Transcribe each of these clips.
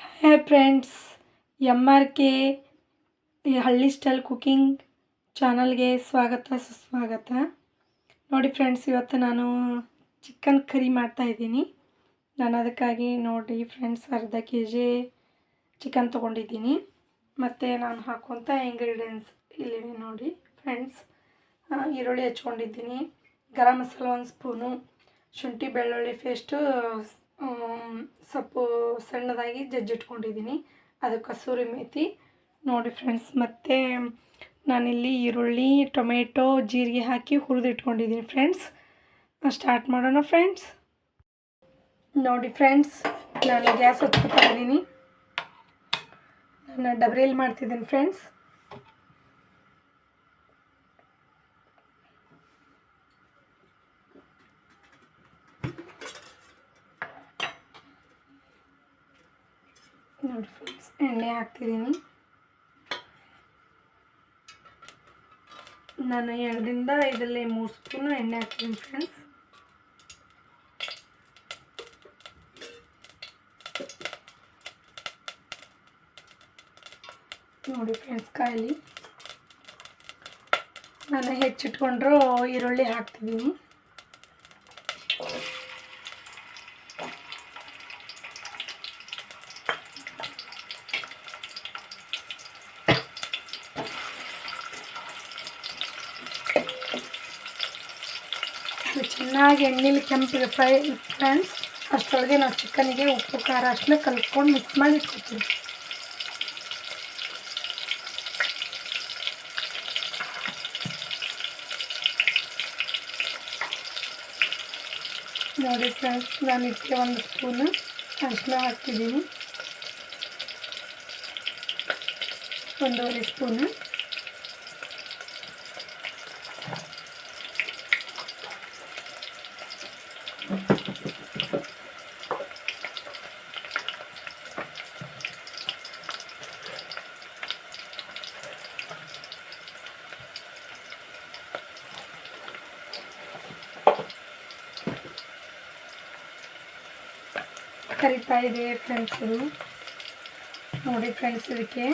Hi friends M R K ಹಳ್ಳಿ style cooking ಚಾನಲ್ಗೆ ಸ್ವಾಗತ, ಸುಸ್ವಾಗತ. ನೋಡಿ ಫ್ರೆಂಡ್ಸ್, ಇವತ್ತು ನಾನು ಚಿಕನ್ ಕರಿ ಮಾಡ್ತಾಯಿದ್ದೀನಿ ನಾನು ಅದಕ್ಕಾಗಿ ನೋಡಿ ಫ್ರೆಂಡ್ಸ್, ಅರ್ಧ ಕೆ ಜಿ ಚಿಕನ್ ತೊಗೊಂಡಿದ್ದೀನಿ. ಮತ್ತು ನಾನು ಹಾಕುವಂಥ ಇಂಗ್ರೀಡಿಯೆಂಟ್ಸ್ ಇಲ್ಲಿವೆ ನೋಡಿ ಫ್ರೆಂಡ್ಸ್. ಈರುಳ್ಳಿ ಹಚ್ಕೊಂಡಿದ್ದೀನಿ. ಗರಂ ಮಸಾಲ ಒಂದು ಸ್ಪೂನು, ಶುಂಠಿ ಬೆಳ್ಳುಳ್ಳಿ ಪೇಸ್ಟು ಸೊಪ್ಪು ಸಣ್ಣದಾಗಿ ಜಜ್ಜಿಟ್ಕೊಂಡಿದ್ದೀನಿ. ಅದು ಕಸೂರಿ ಮೇಥಿ ನೋಡಿ ಫ್ರೆಂಡ್ಸ್, ಮತ್ತು ನಾನಿಲ್ಲಿ ಈರುಳ್ಳಿ, ಟೊಮೆಟೊ, ಜೀರಿಗೆ ಹಾಕಿ ಹುರಿದಿಟ್ಕೊಂಡಿದ್ದೀನಿ ಫ್ರೆಂಡ್ಸ್. ಸ್ಟಾರ್ಟ್ ಮಾಡೋಣ ಫ್ರೆಂಡ್ಸ್. ನೋಡಿ ಫ್ರೆಂಡ್ಸ್, ನಾನು ಗ್ಯಾಸ್ ಹಚ್ಕೊತಾ ಇದ್ದೀನಿ. ನಾನು ಡಬ್ರಿಯಲ್ಲಿ ಮಾಡ್ತಿದ್ದೀನಿ ಫ್ರೆಂಡ್ಸ್. ನೋಡಿ ಫ್ರೆಂಡ್ಸ್ ಎಣ್ಣೆ ಹಾಕ್ತಿದ್ದೀನಿ. ನಾನು ಎರಡರಿಂದ ಇದರಲ್ಲಿ ಮೂರು ಸ್ಪೂನು ಎಣ್ಣೆ ಹಾಕ್ತೀನಿ ಫ್ರೆಂಡ್ಸ್ ನೋಡಿ ಫ್ರೆಂಡ್ಸ್ ಕಾಯಿಲಿ. ನಾನು ಹೆಚ್ಚಿಟ್ಕೊಂಡ್ರು ಈರುಳ್ಳಿ ಹಾಕ್ತಿದ್ದೀನಿ. ಚೆನ್ನಾಗಿ ಎಣ್ಣೆಲಿ ಕೆಂಪಿಗೆ ಫ್ರೈ ಫ್ರೆಂಡ್ಸ್ ಅಷ್ಟರೊಳಗೆ ನಾವು ಚಿಕನಿಗೆ ಉಪ್ಪು, ಖಾರ ಅಷ್ಟನ್ನ ಕಲ್ತ್ಕೊಂಡು ಮಿಕ್ಸ್ ಮಾಡಿ ಇಟ್ಕೊತೀವಿ. ನೋಡಿ ಫ್ರೆಂಡ್ಸ್ ನಾನು ಇದಕ್ಕೆ ಒಂದು ಸ್ಪೂನು ಅರಿಶಿನ ಹಾಕ್ತಿದ್ದೀನಿ. ಒಂದೂವರೆ ಸ್ಪೂನು. ಕರಿತಾ ಇದೆ ಫ್ರೆಂಡ್ಸ್ ನೋಡಿ ಫ್ರೆಂಡ್ಸ್ ಇದಕ್ಕೆ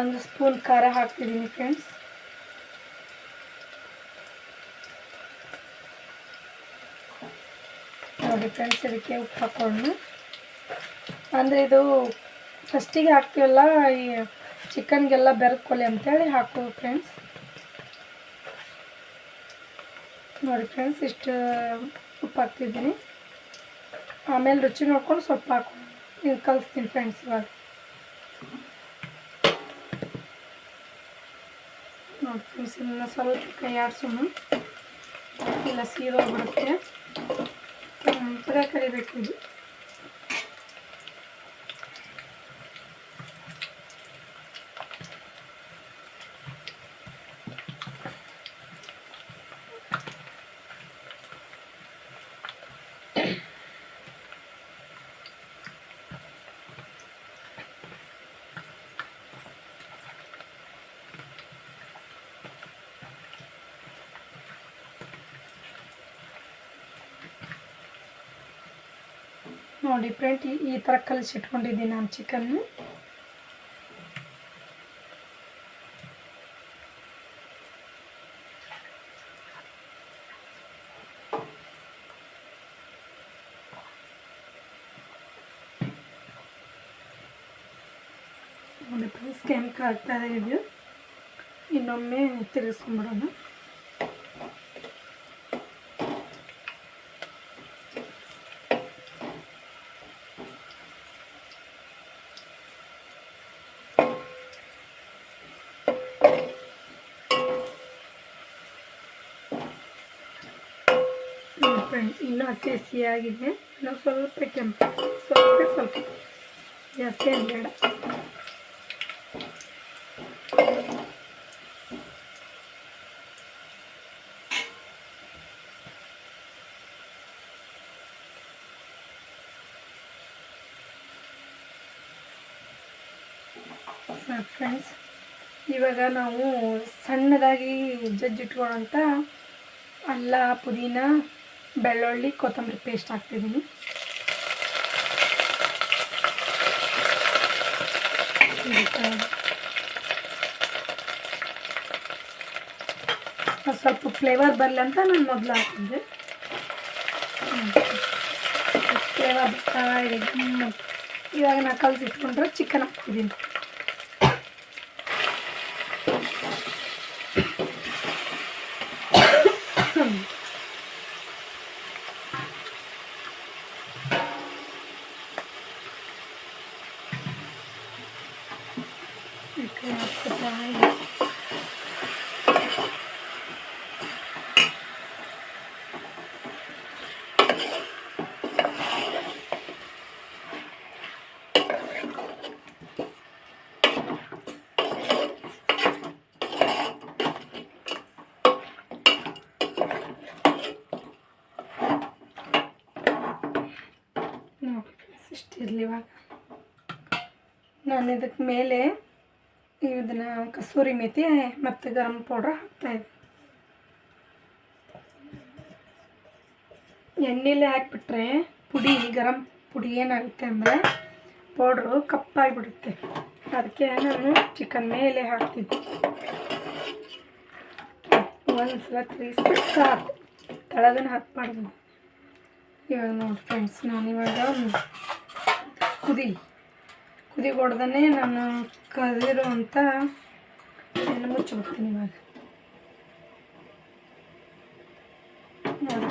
ಒಂದು ಸ್ಪೂನ್ ಖಾರ ಹಾಕ್ತಿದ್ದೀನಿ ಫ್ರೆಂಡ್ಸ್ ನೋಡಿ ಫ್ರೆಂಡ್ಸ್ ಇದಕ್ಕೆ ಉಪ್ಪು ಹಾಕ್ಕೊಂಡು ಅಂದರೆ ಇದು ಫಸ್ಟಿಗೆ ಹಾಕ್ತೀವಲ್ಲ, ಈ ಚಿಕನ್ಗೆಲ್ಲ ಬೆರಕೊಲಿ ಅಂತೇಳಿ ಹಾಕು ಫ್ರೆಂಡ್ಸ್ ನೋಡಿ ಫ್ರೆಂಡ್ಸ್ ಇಷ್ಟು ಉಪ್ಪು ಹಾಕ್ತಿದ್ದೀನಿ. ಆಮೇಲೆ ರುಚಿ ನೋಡ್ಕೊಂಡು ಸ್ವಲ್ಪ ಹಾಕು ಇದು ಕಲಿಸ್ತೀನಿ ಫ್ರೆಂಡ್ಸ್ ಇವಾಗ ನೋಡಿ ಫ್ರೆಂಡ್ಸ್ ಇನ್ನು ಸ್ವಲ್ಪ ಕೈ ಆಡ್ಸೋಣ. ಇಲ್ಲ ಸೀದೋಗ್ಬಿಡುತ್ತೆ ಕರಿಬೇಕು ಇದು. ನೋಡಿ ಫ್ರೆಂಡ್ ಈ ಈ ಥರ ಕಲಿಸಿಟ್ಕೊಂಡಿದ್ದೀನಿ ನಾನು ಚಿಕನ್ನು ನೋಡಿ ಫ್ರೆಂಡ್ಸ್ ಕೆಂಪು ಆಗ್ತಾ ಇದೆ ಇದು ಇನ್ನೊಮ್ಮೆ ತಿರುಗಿಸ್ಕೊಂಬಿಡೋಣ ಫ್ರೆಂಡ್ಸ್ ಇನ್ನೂ ಹಸಿ ಹಸಿಯಾಗಿದೆ. ಇನ್ನು ಸ್ವಲ್ಪ ಕೆಂಪು, ಸ್ವಲ್ಪ ಸ್ವಲ್ಪ. ಜಾಸ್ತಿ ಬೇಡ. ಫ್ರೆಂಡ್ಸ್ ಇವಾಗ ನಾವು ಸಣ್ಣದಾಗಿ ಜಜ್ಜಿಟ್ಕೊಳ್ಳೋಂಥ ಅಲ್ಲ, ಪುದೀನ ಬೆಳ್ಳುಳ್ಳಿ, ಕೊತ್ತಂಬರಿ ಪೇಸ್ಟ್ ಹಾಕ್ತಿದ್ದೀನಿ. ಸ್ವಲ್ಪ ಫ್ಲೇವರ್ ಬರಲಿ ಅಂತ ನಾನು ಮೊದಲು ಹಾಕಿದ್ದೆ ಫ್ಲೇವರ್ ಬರ್ತಾ ಇದೆ. ಇವಾಗ ನಾ ಕಲಸಿಟ್ಕೊಂಡ್ರೆ ಚಿಕನ್ ಹಾಕ್ತಿದ್ದೀನಿ. ಚಿಕನ್ ಹಾಕ್ತಾ ಇದೆ ನೋಡಿ ಇಷ್ಟಿರಲಿ ಇವಾಗ ನಾನು ಇದಕ್ಕೆ ಮೇಲೆ ಇದನ್ನ ಕಸೂರಿ ಮೇಥಿ ಮತ್ತು ಗರಂ ಪೌಡ್ರ್ ಹಾಕ್ತಾಯಿದ್ದೆ ಎಣ್ಣೆಲೆ ಹಾಕಿಬಿಟ್ರೆ ಪುಡಿ, ಗರಂ ಪುಡಿ ಏನಾಗುತ್ತೆ ಅಂದರೆ ಪೌಡ್ರು ಕಪ್ಪಾಗಿಬಿಡುತ್ತೆ ಅದಕ್ಕೆ ನಾನು ಚಿಕನ್ ಮೇಲೆ ಹಾಕ್ತಿದ್ದೆ. ಒಂದು ಸಲ ತಿರುಗಿಸ್ಬಿಟ್ಟು ಸಾಕು. ತಳಗನ ಹಾಕ್ಬಾರ್ದು. ಇವಾಗ ನೋಡಿ ಫ್ರೆಂಡ್ಸ್ ನಾನು ಇವಾಗ ಕುದಿ ಕುದಿ ಹೊಡ್ದೇ ನಾನು ಕದಿರುವಂಥ ಏನು ಮುಚ್ಚಿಬಿಡ್ತೀನಿ ಇವಾಗ.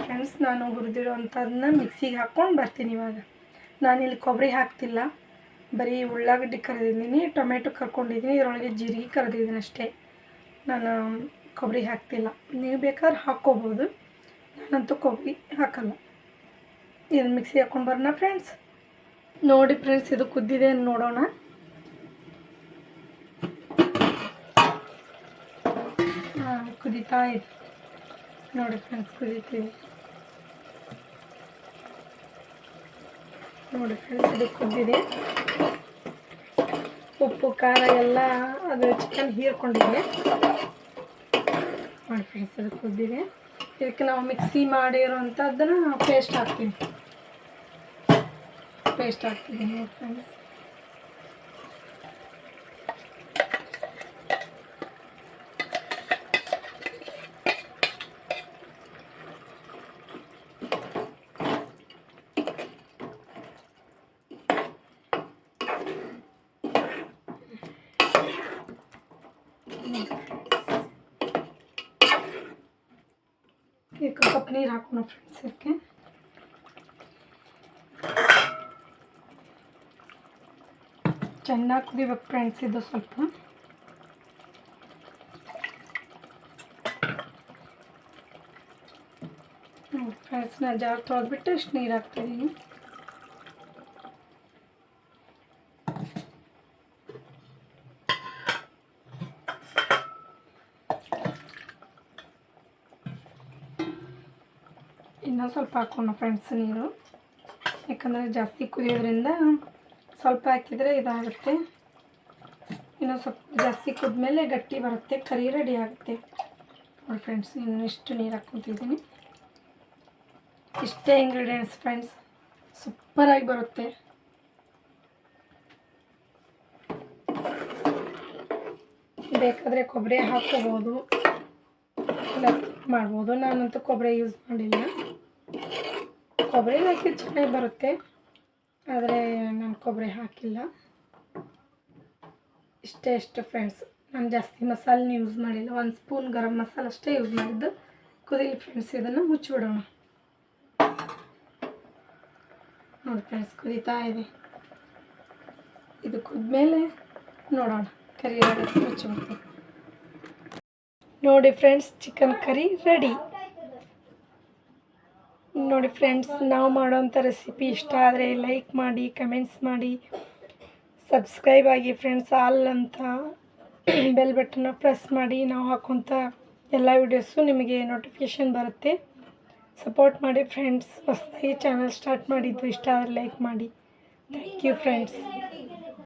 ಫ್ರೆಂಡ್ಸ್ ನಾನು ಹುರಿದಿರೋವಂಥದ್ದನ್ನ ಮಿಕ್ಸಿಗೆ ಹಾಕ್ಕೊಂಡು ಬರ್ತೀನಿ ಇವಾಗ. ನಾನು ಇಲ್ಲಿ ಕೊಬ್ಬರಿ ಹಾಕ್ತಿಲ್ಲ. ಬರೀ ಉಳ್ಳಾಗಡ್ಡಿ ಕರೆದಿದ್ದೀನಿ, ಟೊಮೆಟೊ ಕರ್ಕೊಂಡಿದ್ದೀನಿ, ಇದರೊಳಗೆ ಜೀರಿಗೆ ಕರೆದಿದ್ದೀನಿ ಅಷ್ಟೇ. ನಾನು ಕೊಬ್ಬರಿ ಹಾಕ್ತಿಲ್ಲ. ನೀವು ಬೇಕಾದ್ರೆ ಹಾಕ್ಕೋಬೋದು. ನಾನಂತೂ ಕೊಬ್ಬರಿ ಹಾಕಲ್ಲ. ಇದನ್ನು ಮಿಕ್ಸಿ ಹಾಕ್ಕೊಂಡು ಬರೋಣ ಫ್ರೆಂಡ್ಸ್ ನೋಡಿ ಫ್ರೆಂಡ್ಸ್, ಇದು ಕುದ್ದಿದೆ ನೋಡೋಣ. ಕುದೀತಾ ಇದೆ ನೋಡಿ ಫ್ರೆಂಡ್ಸ್, ಕುದೀತಿದೆ. ನೋಡಿ ಫ್ರೆಂಡ್ಸ್, ಇದು ಕುದ್ದಿದೆ. ಉಪ್ಪು, ಖಾರ ಎಲ್ಲ ಅದು ಚಿಕನ್ ಹೀರ್ಕೊಂಡಿದೆ. ನೋಡಿ ಫ್ರೆಂಡ್ಸ್, ಇದು ಕುದ್ದಿದೆ. ಇದಕ್ಕೆ ನಾವು ಮಿಕ್ಸಿ ಮಾಡಿರೋಂಥದ್ದನ್ನ ಪೇಸ್ಟ್ ಹಾಕ್ತೀನಿ ಪೇಸ್ಟ್ ಹಾಕ್ತಿದ್ದೀನಿ ನೋಡಿ ಫ್ರೆಂಡ್ಸ್ ಇದಕ್ಕೆ ಕಪ್ ನೀರು ಹಾಕೋಣ ಫ್ರೆಂಡ್ಸ್ ಇದಕ್ಕೆ ಚೆನ್ನಾಗಿ ಕುದಿಬೇಕು ಫ್ರೆಂಡ್ಸ್ ಇದು ಸ್ವಲ್ಪ. ಫ್ರೆಂಡ್ಸ್ ನಾನು ಜಾರ್ ತೊಳೆದ್ಬಿಟ್ಟು ಇಷ್ಟು ನೀರು ಹಾಕ್ತಿದ್ದೀನಿ ಇನ್ನೂ ಸ್ವಲ್ಪ ಹಾಕೋಣ ಫ್ರೆಂಡ್ಸ್ ನೀರು. ಯಾಕಂದರೆ ಜಾಸ್ತಿ ಕುದಿಯೋದ್ರಿಂದ ಸ್ವಲ್ಪ ಹಾಕಿದರೆ ಇದಾಗುತ್ತೆ. ಇನ್ನೂ ಸ್ವಲ್ಪ ಜಾಸ್ತಿ ಕುದ್ಮೇಲೆ ಗಟ್ಟಿ ಬರುತ್ತೆ, ಕರಿ ರೆಡಿ ಆಗುತ್ತೆ. ನೋಡಿ ಫ್ರೆಂಡ್ಸ್ ಇನ್ನು ಇಷ್ಟು ನೀರು ಹಾಕ್ಕೊತಿದ್ದೀನಿ. ಇಷ್ಟೇ ಇಂಗ್ರೀಡಿಯೆಂಟ್ಸ್ ಫ್ರೆಂಡ್ಸ್ ಸೂಪರಾಗಿ ಬರುತ್ತೆ. ಬೇಕಾದರೆ ಕೊಬ್ಬರಿ ಹಾಕ್ಕೋಬೋದು ಇಲ್ಲ, ಮಾಡ್ಬೋದು. ನಾನಂತೂ ಕೊಬ್ಬರಿ ಯೂಸ್ ಮಾಡಿಲ್ಲ. ಕೊಬ್ಬರಿ ಹಾಕಿ ಚೆನ್ನಾಗಿ ಬರುತ್ತೆ. ಆದರೆ ನಾನು ಕೊಬ್ಬರಿ ಹಾಕಿಲ್ಲ. ಇಷ್ಟೇ ಇಷ್ಟು ಫ್ರೆಂಡ್ಸ್ ನಾನು ಜಾಸ್ತಿ ಮಸಾಲೆನ ಯೂಸ್ ಮಾಡಿಲ್ಲ. ಒಂದು ಸ್ಪೂನ್ ಗರಂ ಮಸಾಲ ಅಷ್ಟೇ ಯೂಸ್ ಮಾಡಿದ್ದು. ಕುದಿಲಿ ಫ್ರೆಂಡ್ಸ್ ಇದನ್ನು ಮುಚ್ಚಿಬಿಡೋಣ. ನೋಡಿ ಫ್ರೆಂಡ್ಸ್ ಕುದೀತಾ ಇದೆ. ಇದು ಕುದ್ಮೇಲೆ ನೋಡೋಣ. ಕರಿ ಮುಚ್ಚಿಬಿಡ್ತೀನಿ. ನೋಡಿ ಫ್ರೆಂಡ್ಸ್ ಚಿಕನ್ ಕರಿ ರೆಡಿ ನೋಡಿ ಫ್ರೆಂಡ್ಸ್, ನಾವು ಮಾಡೋವಂಥ ರೆಸಿಪಿ ಇಷ್ಟ ಆದರೆ ಲೈಕ್ ಮಾಡಿ ಕಮೆಂಟ್ಸ್ ಮಾಡಿ ಸಬ್ಸ್ಕ್ರೈಬ್ ಆಗಿ ಫ್ರೆಂಡ್ಸ್ ಆಲ್ ಅಂತ ಬೆಲ್ ಬಟನ್ನ ಪ್ರೆಸ್ ಮಾಡಿ, ನಾವು ಹಾಕೋಂಥ ಎಲ್ಲ ವೀಡಿಯೋಸು ನಿಮಗೆ ನೋಟಿಫಿಕೇಷನ್ ಬರುತ್ತೆ. ಸಪೋರ್ಟ್ ಮಾಡಿ ಫ್ರೆಂಡ್ಸ್ ಹೊಸದಾಗಿ ಚಾನಲ್ ಸ್ಟಾರ್ಟ್ ಮಾಡಿದ್ದು ಇಷ್ಟ ಆದರೆ ಲೈಕ್ ಮಾಡಿ. Thank you friends